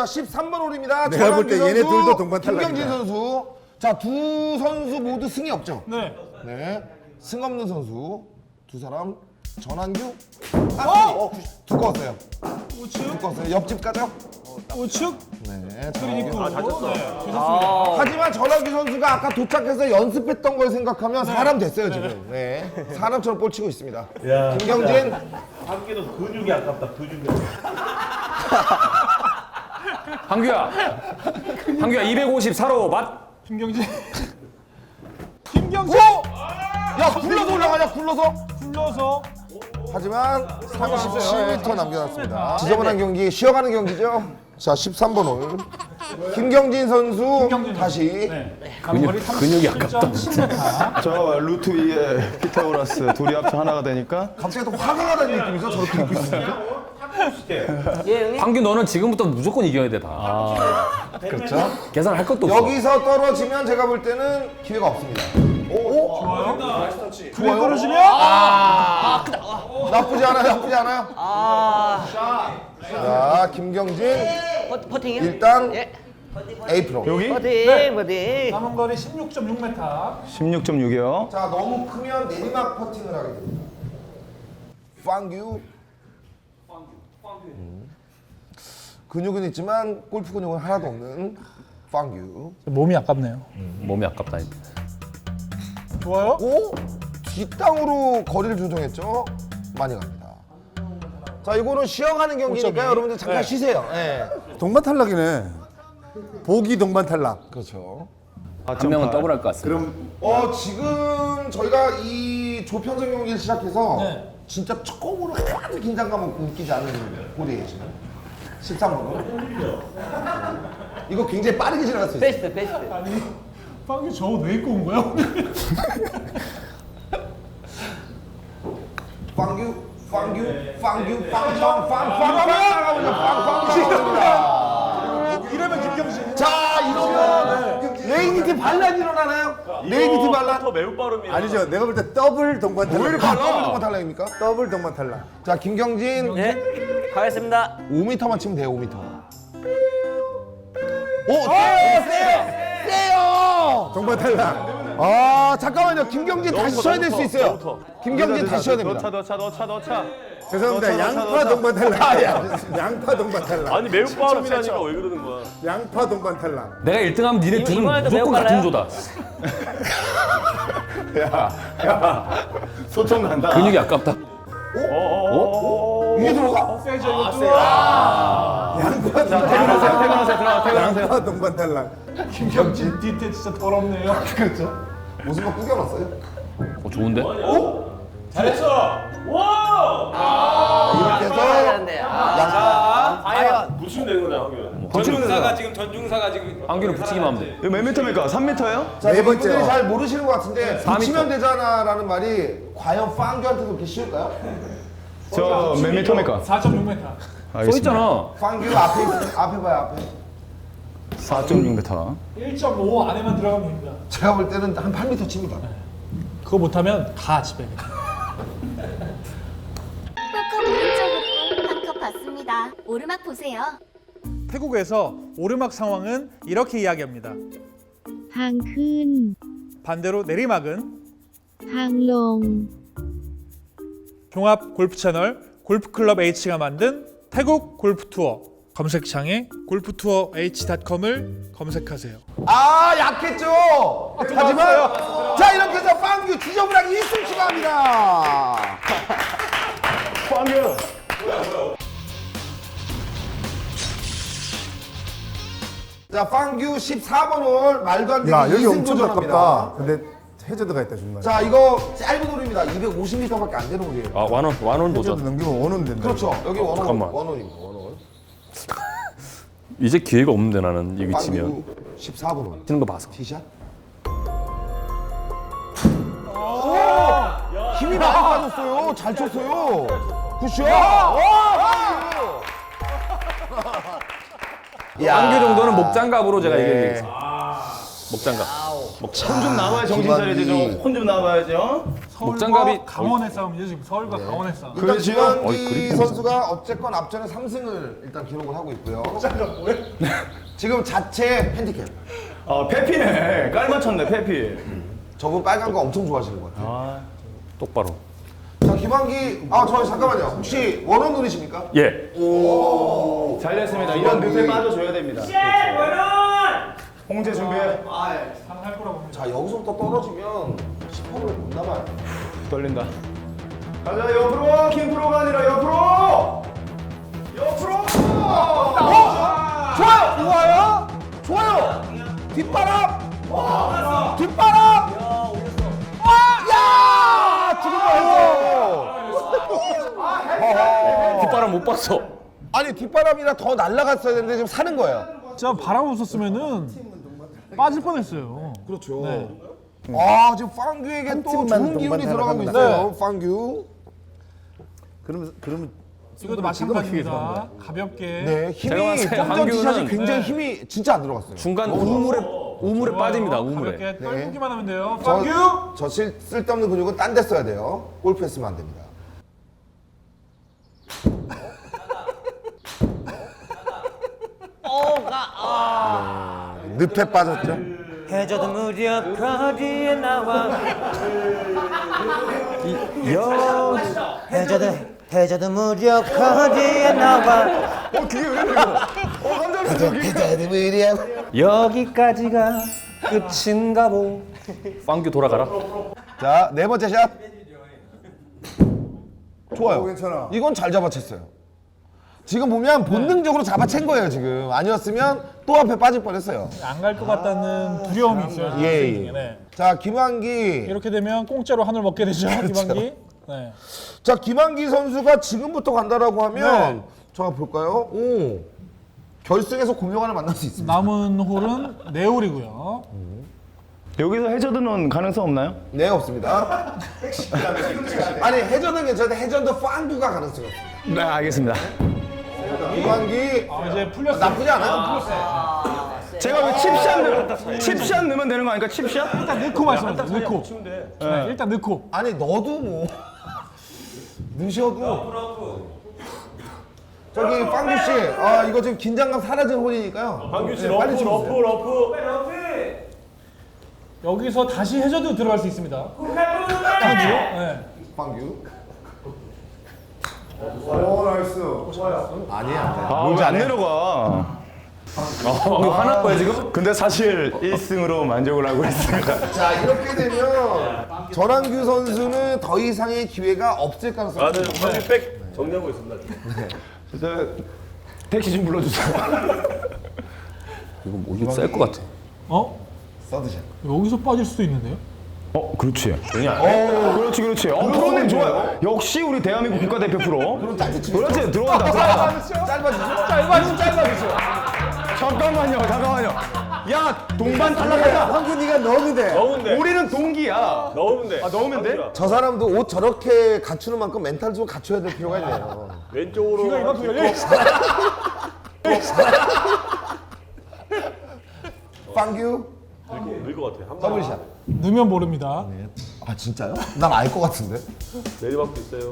자, 13번 홀입니다. 내가 볼때 전환규 얘네 둘도 동반 김경진 탈락이다. 선수. 자, 두 선수 모두 승이 없죠? 네. 네. 승 없는 선수 두 사람 전환규 아, 어? 두꺼웠어요. 우측, 두꺼웠어요. 옆집 가죠? 우측, 네. 그리고 전환규. 네, 좋습니다. 하지만 전환규 선수가 아까 도착해서 연습했던 걸 생각하면 사람 됐어요 지금. 네. 사람처럼 볼 치고 있습니다. 김경진 한개도 근육이 아깝다 근육이 한규야. 한규야 254로 맞. 김경진. 김경진 야 굴러서 올라가냐 굴러서? 굴러서 하지만 37m 남겨놨습니다. 지저분한 경기 쉬어가는 경기죠. 자 13번 홀 김경진 선수 다시 감거리 근육이 아깝다, 37.7m. 저 루트 위에 피타고라스 둘이 합쳐 하나가 되니까 갑자기 또 화가 나다는 느낌이죠. 저렇게 입고 있으니까. 한규 너는 지금부터 무조건 이겨야 돼 다. 그렇죠. 계산할 것도 없어. 여기서 떨어지면 제가 볼 때는 기회가 없습니다. 좋아요. 떨어지면 나쁘지 않아요. 나쁘지 않아요. 자 김경진 퍼- 퍼팅이요? 일단 예. A 프로. 여기 퍼팅, 퍼팅. 남은 거리 16.6m. 16.6이요. 자 너무 크면 내리막 퍼팅을 하게 됩니다. 빵규. 음. 근육은 있지만 골프 근육은 하나도 없는 빵규. 몸이 아깝네요. 몸이 아깝다. 좋아요. 오 뒷땅으로 거리를 조정했죠. 많이 갑니다. 자 이거는 쉬어가는 경기니까. 여러분들 잠깐 네. 쉬세요. 네. 동반 탈락이네. 보기 동반 탈락. 그렇죠. 한 명은 더블 할 것 같습니다. 어 지금 저희가 이 조편성 경기를 시작해서 네. 진짜 처음으로 하나도 긴장감을 느끼지 않는 홀이에요 지금 13번은 이거 굉장히 빠르게 지나갈 수 있어요 베스트, 베스트. 아니, 빵이 저 옷 왜 입고 온 거야? 빵규 빵규 빵규 빵빵 빵빵 빵빵 빵빵 빵빵 레이니티 반란 일어나나요? 레이니티 반란 더 매우 빠릅니다 아니죠. 내가 볼 때 더블 동반 탈락. 왜 반란 동안 탈락입니까? 더블 동반 탈락. 자 김경진 네, 가겠습니다. 5m만 치면 돼요, 5m. 오, 세요, 세요, 세요. 동반 탈락. 아, 잠깐만요. 김경진 다시 쳐야 될 수 있어요. 김경진 다시 쳐야 됩니다. 너차 너차 죄송합니다. 양파 동반 탈락. 양파 동반 탈락. 아니 매우 빠르지 하니까 왜 그러는 거야 양파 동반 탈락. 내가 1등하면 니네 이- 둘은 이번에도 무조건 같은? 조다. 소총 난다. 근육이 아깝다. 이게 들어가? 세죠 이것도. 양파 동반 탈락. 퇴근하세요 퇴근하세요. 양파 동반 탈락. 김경진 뒤태 진짜 더럽네요. 무슨 거 구겨놨어요? 어, 좋은데? 잘했어 와 이렇게 해야 해서 되는데. 아, 과연. 붙이면 되는 거냐 하면 전중사가 지금 전중사가 지금 한규는 붙이기만 하면 돼. 이거 몇 미터입니까? 3미터예요? 자, 네 지금 번째요. 이분들이 잘 모르시는 것 같은데 4m. 붙이면 되잖아라는 말이 과연 빵규한테도 그렇게 쉬울까요? 저 몇 미터입니까? 4.6m. 써 있잖아. 빵규 앞에 있, 앞에 봐요, 앞에. 4.6m. 1.5 안에만 들어가면 됩니다. 제가 볼 때는 한 8m 칩니다. 그거 못하면 가 집에. 홀컵 받습니다. 오르막 보세요. 태국에서 오르막 상황은 이렇게 이야기합니다. ทางขึ้น 반대로 내리막은 ทางลง 종합 골프 채널 골프클럽 H가 만든 태국 골프 투어 검색창에 골프투어 H.com을 검색하세요. 아, 약했죠? 하지만, 자, 이렇게 해서 빵규 지저분하게 1승 추가합니다. 빵이 자, 빵규 14번 홀 말도 안 되게 야 여기 2승 엄청 도전합니다. 가깝다. 근데 해저드가 있다 중간에. 자, 이거 짧은 홀입니다. 250m밖에 안 되는 홀이에요. 아, 완원, 완원 해저드 도전. 넘기면 원은 된다. 그렇죠. 여기 원홀, 잠깐만. 원홀입니다. 원홀. 이제 기회가 없는데 나는 여기 치면. 빵규 14번 홀. 치는 거 봐서. 티샷. 오! 힘이 많이 빠졌어요. 잘 쳤어요. 굿샷. 와! 한규 정도는 목장갑으로 제가 네. 이겨야겠어. 목장갑. 손좀 나와야 정신 차려야지 좀. 손좀 나와야죠. 서울과 목장갑이- 강원의 싸움이죠 지금 서울과 강원의 싸움. 일단 그렇죠. 김한기 선수가 어쨌건 앞전에 3승을 일단 기록을 하고 있고요. 지금 자체 핸디캡. 아 페피네 깔 맞췄네 페피 저분 빨간 거 엄청 좋아하시는 것 같아요. 똑바로. 자, 김한기, 아, 저 잠깐만요. 혹시 원원 노리십니까? 예. 잘 됐습니다 이런 늪에 빠져줘야 됩니다 홍재 준비해 가능할 거라고 봅니다. 자, 여기서부터 떨어지면 10%를 못 남아요. 떨린다 가자 옆으로 킹 프로가 아니라 옆으로 옆으로 좋아요! 좋아요! 좋아요! 뒷바람! 뒷바람! 뒷바람 못 봤어. 아니, 뒷바람이라 더 날아갔어야 되는데 지금 사는 거예요. 진짜 바람 없었으면은 빠질 뻔했어요. 그렇죠. 네. 아, 지금 팡규에게 또 팀만 좋은 기운이 동반 들어가고 있어요. 팡규. 그러면 그러면 이것도 마찬가지입니다. 가볍게. 네, 힘이 봤을 때 황규는- 티샷이 굉장히 네. 힘이 진짜 안 들어갔어요. 중간 우물에 우물에 빠집니다. 우물에. 가볍게 떨구기만 하면 돼요. 저, 방규. 저 쓸, 쓸데없는 근육은 딴 데 써야 돼요. 골프에 쓰면 안 됩니다. 오가 네, 늪에 빠졌죠? 해저드 무렵 거리에 나와 해저드 해저드 무렵 거리에 나와 여기까지가 끝인가 보. 빵규 돌아가라. 자, 네 번째 샷. 좋아요. 어, 괜찮아. 이건 잘 잡아챘어요. 지금 보면 본능적으로 잡아챈 거예요, 지금. 아니었으면 또 앞에 빠질 뻔했어요. 안 갈 것 같다는 두려움이 있어요. 예, 예. 네. 자, 김한기. 이렇게 되면 공짜로 한을 먹게 되죠. 김한기. 네. 자, 김한기 선수가 지금부터 간다라고 하면 네. 자, 볼까요? 오. 결승에서 고명환을 만날 수 있습니다. 남은 홀은 네 홀이고요. 여기서 해저드는 가능성 없나요? 네, 없습니다. 아니, 해전은 괜찮은데 해전도 팡규가 가능성이 없어요. 네 알겠습니다 김한기 아, 이제 풀렸어요. 나쁘지 않아요. 제가 왜 칩샷 넣 칩샷 넣으면 되는 거 아닙니까 칩샷? 일단 넣고 말씀하세요. 넣고. 네, 일단 넣고. 아니 너도 뭐 넣으셔도 저기 빵규 씨, 아 이거 지금 긴장감 사라진 홀이니까요. 방규 씨 네, 러프 빨리 러프 주무세요. 러프. 여기서 다시 해저드 들어갈 수 있습니다. 네. 빵규. 오 나이스. 아니야. 아왜안 내려가 빵규 화날 거야 지금? 근데 사실 1승으로 만족을 하고 있습니다 자 이렇게 되면 전환규 선수는 더 이상의 기회가 없을 가능성이 나는 있습니다. 방규 백 정리하고 있습니다. 저, 택시 좀 불러주세요 이거 뭐 이거 셀것 같아. 어? 서드샷. 여기서 빠질 수도 있는데요? 어 그렇지 어 그렇지 그렇지 어 프로님 좋아요 역시 우리 대한민국 국가대표 프로 그렇지 들어온다 들어온다 짧아지죠? 짧아지죠, 짧아지죠. 잠깐만요 잠깐만요 야 동반 탈락하자 황규 네가 넣으면 돼. 넣으면 돼. 우리는 동기야 넣으면 돼. 아 넣으면 돼? 저 사람도 옷 저렇게 갖추는 만큼 멘탈 좀 갖춰야 될 필요가 있네요. 왼쪽으로. 이거 이만큼 열려 있어. 빵규 늘것 같아. 더블샷. 넣으면 모릅니다. 아 진짜요? 난 알 것 같은데. 내리막도 있어요.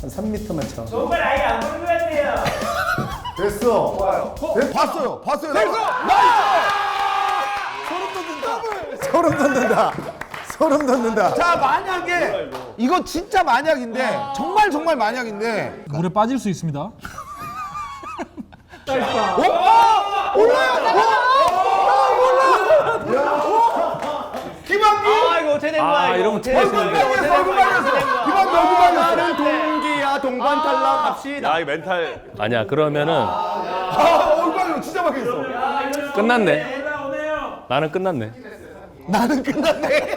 한 3m만 쳐. 정말 아예 안 보는 것 같아요 됐어. 좋아요. 네, 봤어요. 봤어요. 됐어. 소름 돋는다. 소름 돋는다. 자 만약에 이거 진짜 만약인데 정말 정말 만약인데 물에 빠질 수 있습니다. 김한기 아 이거 어떻게 된 거야 아 이거 이러면 어떻게 된 얼굴 거야 말렸어. 얼굴 말렸어. 김한기 얼굴 말렸어. 나는 동기야 동반 탈락 합시다 야, 이 멘탈. 아니야 그러면은 아 얼굴. 진짜 막혔어. 끝났네. 나는 끝났네. 나는 끝났네.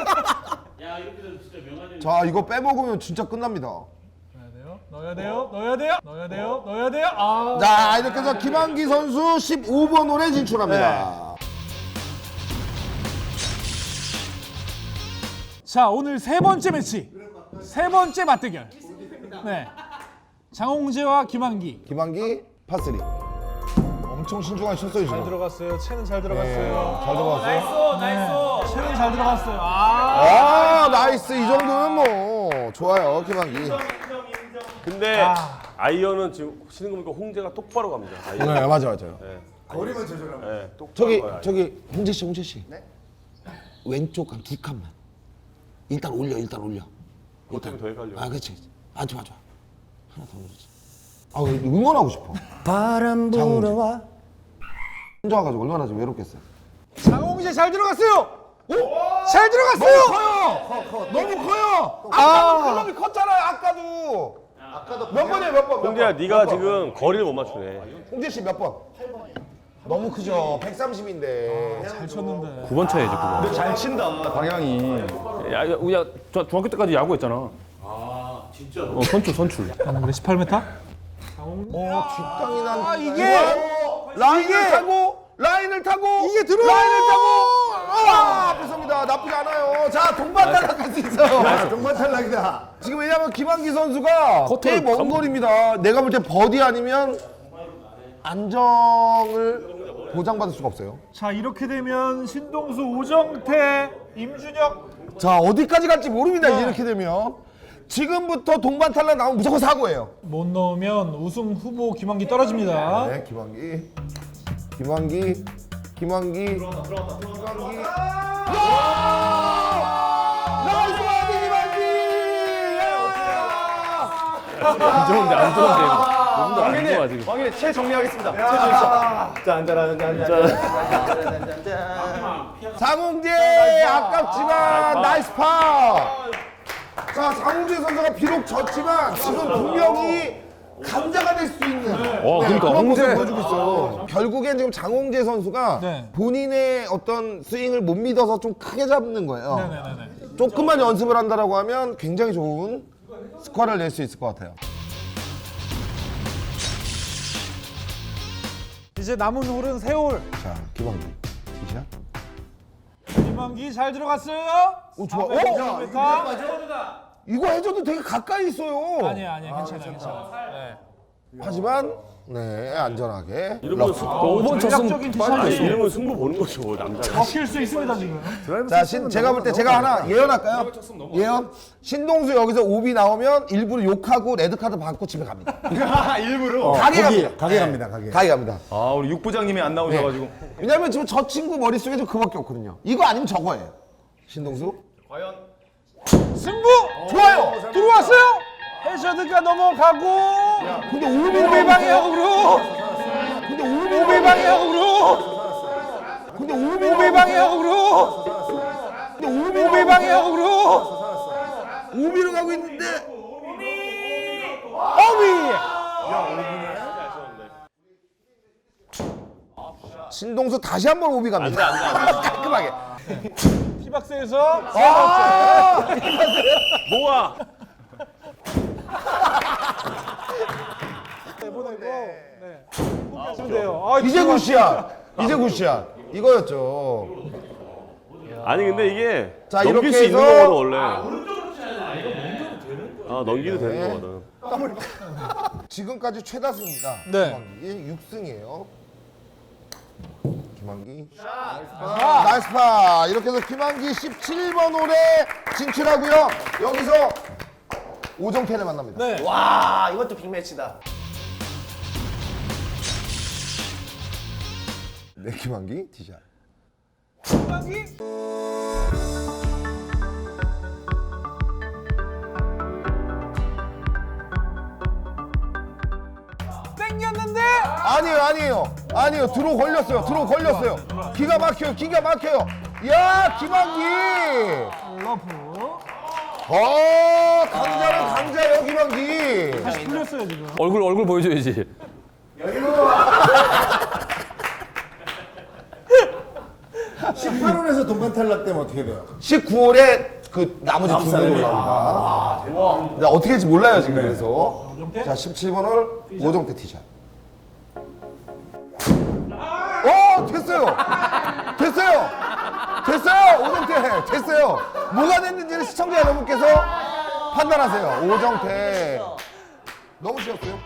자 이거 빼먹으면 진짜 끝납니다. 넣어야 돼요, 넣어야 돼요, 넣어야 돼요, 넣어야 돼요. 아. 자 이렇게 해서 김한기 선수 15번 홀에 진출합니다. 자, 오늘 세 번째 매치. 세 번째 맞대결. 네. 장홍재와 김한기. 김한기 파3 엄청 신중한 슛소리 잘 지금. 들어갔어요. 채는 잘 네, 들어갔어요. 잘 들어갔어요. 네. 채는 잘 들어갔어요. 아. 아 나이스 이 정도면 뭐. 어, 좋아요, 김한기. 근데 아 이언은 지금 치는 거 보니까 홍재가 똑바로 갑니다. 아이언. 네, 맞아, 맞아요. 거리만 조절하면. 네, 똑바로 저기, 가요, 아이언. 저기, 홍재 씨, 홍재 씨. 왼쪽 한 두 칸만. 일단 올려, 일단 올려. 때문에 더 헷갈려. 아, 그렇지. 아, 좋아, 좋아. 하나 더 올리지. 아, 응원하고 싶어. 바람 불어와 혼자 와가지고 얼마나 좀 외롭겠어요. 장홍재 잘 들어갔어요. 오, 잘 들어갔어요. 너무 커요. 아까 클럽이 컸잖아요. 아까도. 아까도 몇 번이에요? 몇 번? 몇 홍재야, 번? 네가 지금 거리를 못 맞추네. 홍재 씨 몇 번? 8번이요. 너무 크죠. 130인데. 잘 쳤는데. 9번 쳐야지 9번. 잘 친다 방향이. 야, 야, 우리가 저 중학교 때까지 야구했잖아. 아 진짜? 어 선출 선출. 장홍재 18m? 어, 뒷땅이 난. 아, 이게- 라인을 타고 라인을 타고 이게 들어와! 라인을 타고 아, 앞에서입니다. 나쁘지 않아요. 자, 동반 탈락할 수 있어요. 동반 탈락이다. 지금 왜냐면 김한기 선수가 꽤먼 거리입니다. 내가 볼 때 버디 아니면 안정을 보장받을 수가 없어요. 자 이렇게 되면 신동수, 오정태, 임준혁 자, 어디까지 갈지 모릅니다. 이제 이렇게 되면. 지금부터 동반 탈락 나오면 무조건 사고예요. 못 넣으면 우승 후보 김한기 떨어집니다. 네, 김한기. 김한기. 김한기. 들어갔다, 들어갔다, 김한기. 나이스 바디 김한기! 안 좋은데 안 좋은데. 너무 안 좋아 지금. 왕님 채 정리하겠습니다. 장홍재 아깝지만 나이스 파. 자, 장홍재 선수가 비록 졌지만 지금 분명히 강자가 될 수 있는 어, 그러니까 그런 모습을 홍재. 보여주고 있어요. 결국엔 지금 장홍재 선수가 네. 본인의 어떤 스윙을 못 믿어서 좀 크게 잡는 거예요. 네네네. 조금만 연습을 한다라고 하면 굉장히 좋은 스코어를 낼 수 있을 것 같아요. 이제 남은 홀은 세 홀. 자, 기광기 티샷. 김한기 잘 들어갔어요. 오, 좋아. 400m. 이거 해줘도 되게 가까이 있어요. 아니야 아니야 괜찮아 괜찮아. 네. 하지만 네 안전하게. 이러면 승, 5번 전략적인 쳤으면 아니, 티샷이 이러면 승부 보는 거죠, 남자가. 먹힐 수 있습니다 지금. 자, 신, 제가 볼 때 제가 하나 예언할까요? 예언. 신동수 여기서 오비 나오면 일부러 욕하고 레드 카드 받고 집에 갑니다. 일부러. 가게 거기, 갑니다. 가게 갑니다, 가게. 가게 갑니다. 아 우리 육 부장님이 안 나오셔가지고. 왜냐면 지금 저 친구 머릿속에 좀 그밖에 없거든요. 이거 아니면 저거예요. 신동수. 승부 좋아요. 들어왔어요. 해저드가 넘어가고 근데 오비 방향으로 근데 오비 방향으로 근데 오비 방향으로 근데 오비 방향으로 오비로 가고 있는데. 오비. 신동수 다시 한 번 오비 갑니다. 깔끔하게. 티박스에서 뭐 야? 보내고 네. 포기하시면 돼요. 아, 이제 굿이야. 이제 굿이야. 이거였죠. 아니, 근데 이게 자, 넘길 이렇게 수 있는 해서- 거거든, 원래. 아, 넘기도 네. 되는 거거든. 지금까지 최다수입니다. 네. 김한기 6승이에요. 김한기. 아, 나이스 파. 이렇게 해서 김한기 17번 홀에 진출하고요. 여기서 오정태를 만납니다. 네. 와 이것도 빅매치다 네, 김한기 티샷. 김한기 땡겼는데 아니에요, 아니에요. 아니에요. 들어 걸렸어요. 들어 걸렸어요. 기가 막혀요. 기가 막혀요. 야, 김한기. 러프 어, 강자는 강자예요, 김한기. 다시 풀렸어요 지금. 얼굴 얼굴 보여줘야지. 18홀에서 동반 탈락되면 어떻게 돼요? 19홀에 그 나머지 두 분이 올라옵니다. 나 어떻게 될지 몰라요 지금 그래서. 자 17번 홀 오정태 티샷. 어 됐어요. 됐어요. 됐어요 오정태 됐어요. 뭐가 됐는지는 시청자 여러분께서 판단하세요. 오정태. 너무 쉬웠어요.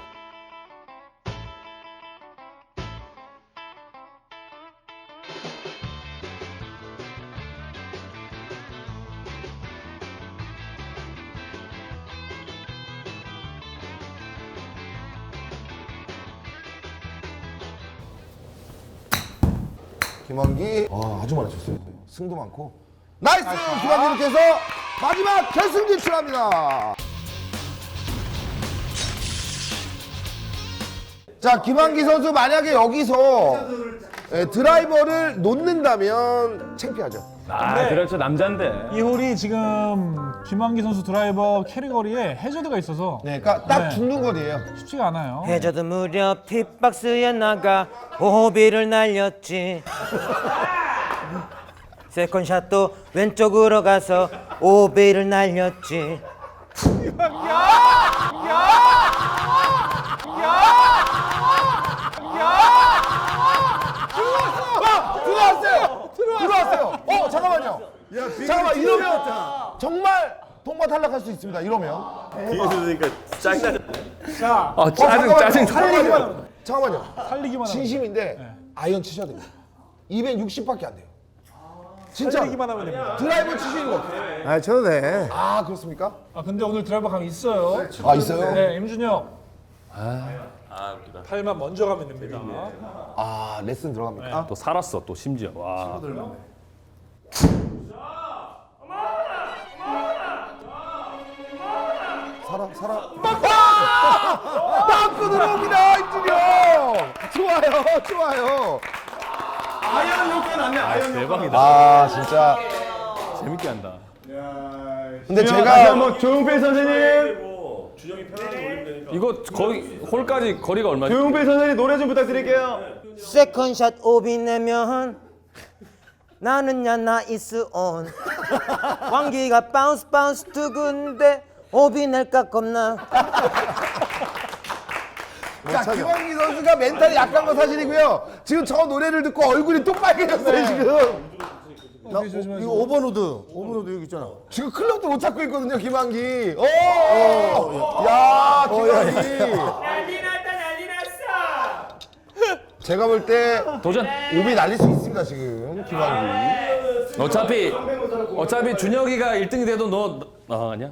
김원기 아, 아주 많이 쳤어요. 승도 많고 나이스! 해서 마지막 결승 진출합니다. 자, 김한기 선수 만약에 여기서 예, 드라이버를 놓는다면 창피하죠. 아 그렇죠 남잔데. 이 홀이 지금 김한기 선수 드라이버 캐리거리에 해저드가 있어서 네, 그러니까 딱 네. 죽는 거리예요. 쉽지가 않아요. 해저드 무렵 팁박스에 나가 오비를 날렸지 세컨샷도 왼쪽으로 가서 오비를 날렸지 들어왔어요. 들어왔어요. 어, 잠깐만요. 잠깐만 이러면 정말 동반 탈락할 수 있습니다. 이러면. 뒤에서 들으니까 짜증나. 자, 아 짜증 어, 짜증. 살리기만. 잠깐만요. 살리기만 하면 진심인데 아이언 치셔야 됩니다. 260밖에 안 돼요. 진짜 살리기만 하면 됩니다. 드라이버 치시는 거? 아, 쳐도 돼. 아 그렇습니까? 아 근데 오늘 드라이버 감 있어요. 아 있어요? 네, 임준이 형. 아 웃기다. 팔만 먼저 가면 됩니다. 아 레슨 들어갑니까? 또 살았어 또 심지어. 와. 살아 살아. 막고 들어옵니다 임준이 형. 좋아요 좋아요. 대박이다. 아 진짜. 재밌게 한다. 근데 다시 제가 한번 조용필 선생님. 뭐 준영이 편하게 올리면 되니까. 이거 거의 홀까지 거리가 얼마지? 조용필 선생님 노래 좀 부탁드릴게요. 세컨샷 오비 내면 나는 야 나이스 온 왕기가 바운스 바운스 두근데 오비 낼까 겁나 자 김광기 선수가 멘탈이 약한 건 사실이고요. 지금 저 노래를 듣고 얼굴이 또 빨개졌어요 지금. 나, 어, 이거 오버노드. 오버노드 여기 있잖아. 지금 클럽도 못 찾고 있거든요 김한기. 오, 야 김한기. 난리 났다 난리 났어. 제가 볼 때 도전. 오비 날릴 수 있습니다 지금 김한기. 어차피 어차피 준혁이가 1등이 돼도 너, 너 아, 아니야?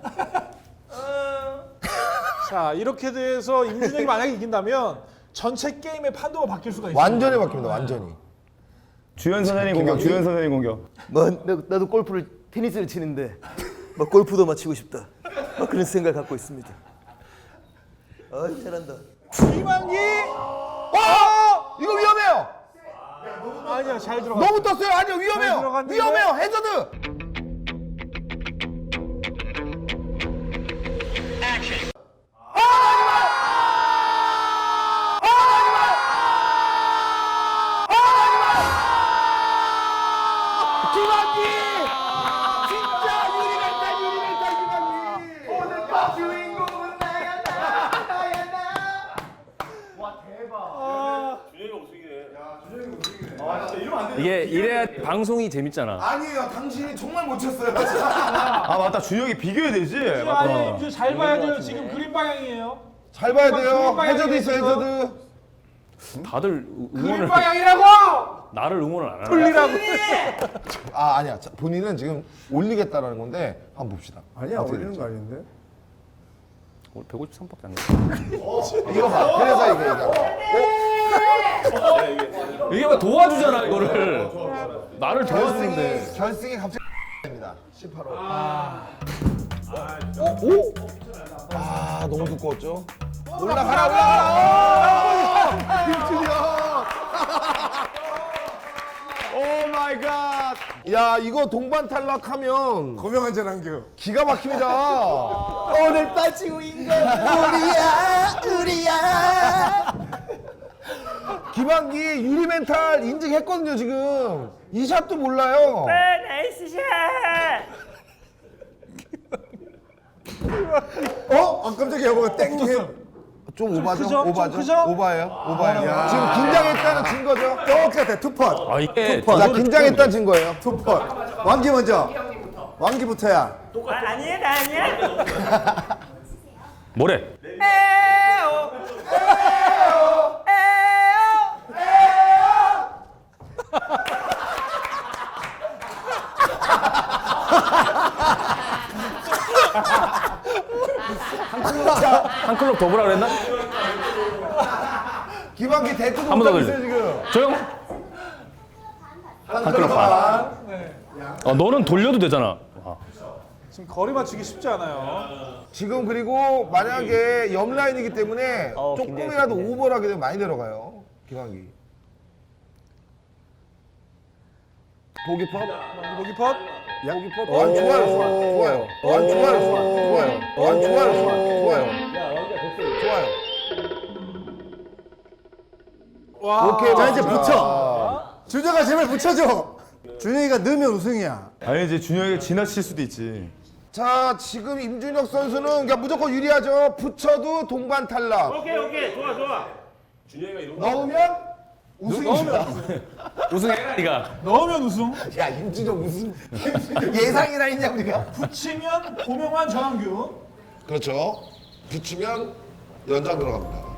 자 이렇게 돼서 임준혁이 만약에 이긴다면 전체 게임의 판도가 바뀔 수가 있어요. 완전히 바뀝니다 완전히. 주현 선생님 공격. 주현 선생님 공격. 뭐 나도, 나도 골프를 테니스를 치는데 뭐 골프도 맞히고 싶다 뭐 그런 생각 갖고 있습니다 어 잘한다 김한기. 어 이거 위험해요. 아니야 잘 들어가. 너무 떴어요 아니요 잘 위험해요. 들어갔는데 위험해요 해저드. 방송이 재밌잖아. 아니에요 당신이 정말 못 쳤어요 아 맞다 준혁이 비교해야 되지. 맞다. 아니 임준 잘 봐야 돼요. 지금 그린 방향이에요. 잘 봐야 돼요 해저드 있어 방향이에요, 해저드 다들 그린 응원을 방향이라고. 나를 응원을 안 하네. 돌리라고. 아 아니야 자, 본인은 지금 올리겠다라는 건데 한번 봅시다 아니야, 어떻게 올리는 될지. 거 아닌데? 오늘 153밖에 안 돼. 이거 봐 그래서 이거 이거 이게 막 도와주잖아 이거를. 나를 도와주는데. 결승이 결승이 갑자기 됩니다 18호 아, 오? 오? 아 너무 두꺼웠죠 올라가라 올라가라 김준이 오 마이 갓 야 이거 동반 탈락하면 고명 한잔 한겨. 기가 막힙니다 오늘 빠지고 인간 우리야 우리야 김한기 유리 멘탈 인증했거든요 지금 이 샷도 몰라요 나이스 샷. 어? 아, 깜짝이야. 뭐가 땡해. 좀 오바죠? 크죠? 좀 오바죠? 크죠? 오바예요? 오바예요. 지금 긴장했다는 증거죠? 똑같아. 투팟. 아 이게 자, 긴장했다는 증거예요. 투팟. 왕기 먼저. 왕기부터야. 아, 아니야 나 아니야. 뭐래? 에오. 에오. 한 클럽 더 보라 그랬나? 김한기 대꾸도 한번더 못하고 돌려. 있어요, 지금. 조용. 한 클럽 반. 어, 너는 돌려도 되잖아. 지금 거리 맞추기 쉽지 않아요. 지금 그리고 만약에 옆 라인이기 때문에 어, 조금이라도 오버를 하게 되면 많이 내려가요. 기광이. 보기 팝? 보기 펫. 보기 팝? 아, 좋아요, 좋아요, 좋아요. 아, 좋아요, 좋아요, 좋아요. 아, 좋아요, 좋아요, 좋아요. 좋아요. 오케이, 자 이제 붙여. 준혁아 제발 붙여줘. 준혁이가 넣으면 우승이야. 아니 이제 준혁이가 지나칠 수도 있지. 자, 지금 임준혁 선수는 그냥 무조건 유리하죠. 붙여도 동반 탈락. 오케이 오케이 좋아 좋아. 넣으면 우승입니다. 우승해라, 니가. 넣으면 우승. 야, 임준혁 무슨 예상이나 있냐 우리가? 붙이면 고명환 전환규. 그렇죠. 붙이면 연장 들어갑니다.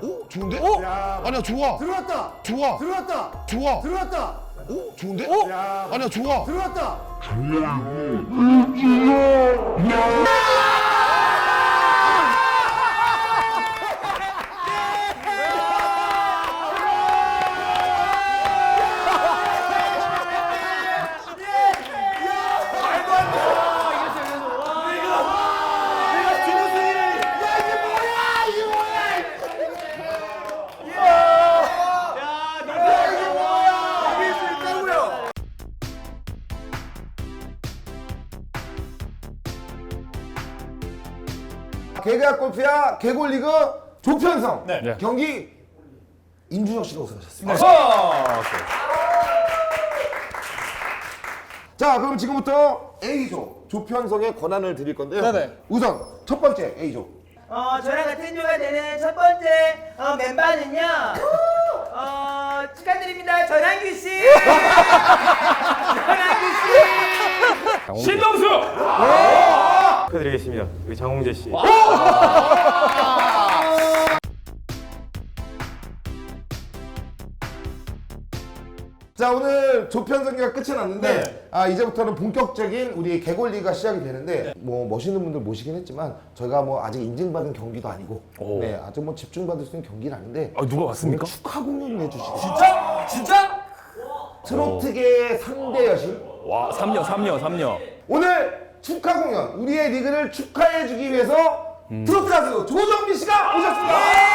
오, 좋은데? 아니야, 좋아. 들어왔다. 좋아. 들어왔다. 좋아. 들어왔다. 오, 좋은데? 아니야, 좋아. 들어왔다. 개가 골프야 개골리그 조편성 네. 경기 임준혁 씨가 우승하셨습니다. 자, 그럼 지금부터 A조 조편성의 권한을 드릴 건데요. 네네. 우선 첫 번째 A조. 어, 저랑 같은 조가 되는 첫 번째 어, 멤버는요. 어, 축하드립니다. 전한규 씨. 전한규 씨. 신동수. 축하드리겠습니다. 우리 장홍재 씨. 자, 오늘 조편성기가 끝이 났는데 네. 아, 이제부터는 본격적인 우리 개골리가 시작이 되는데 뭐 멋있는 분들 모시긴 했지만 저희가 뭐 아직 인증받은 경기도 아니고 네, 아주 뭐 집중받을 수 있는 경기는 아닌데 아, 누가 왔습니까? 축하 공연을 해주시고 진짜? 진짜? 트로트계 상대 여신 와, 3녀, 3녀, 3녀. 오늘 축하 공연 우리의 리그를 축하해주기 위해서 트로트 가수 조정민 씨가 오셨습니다.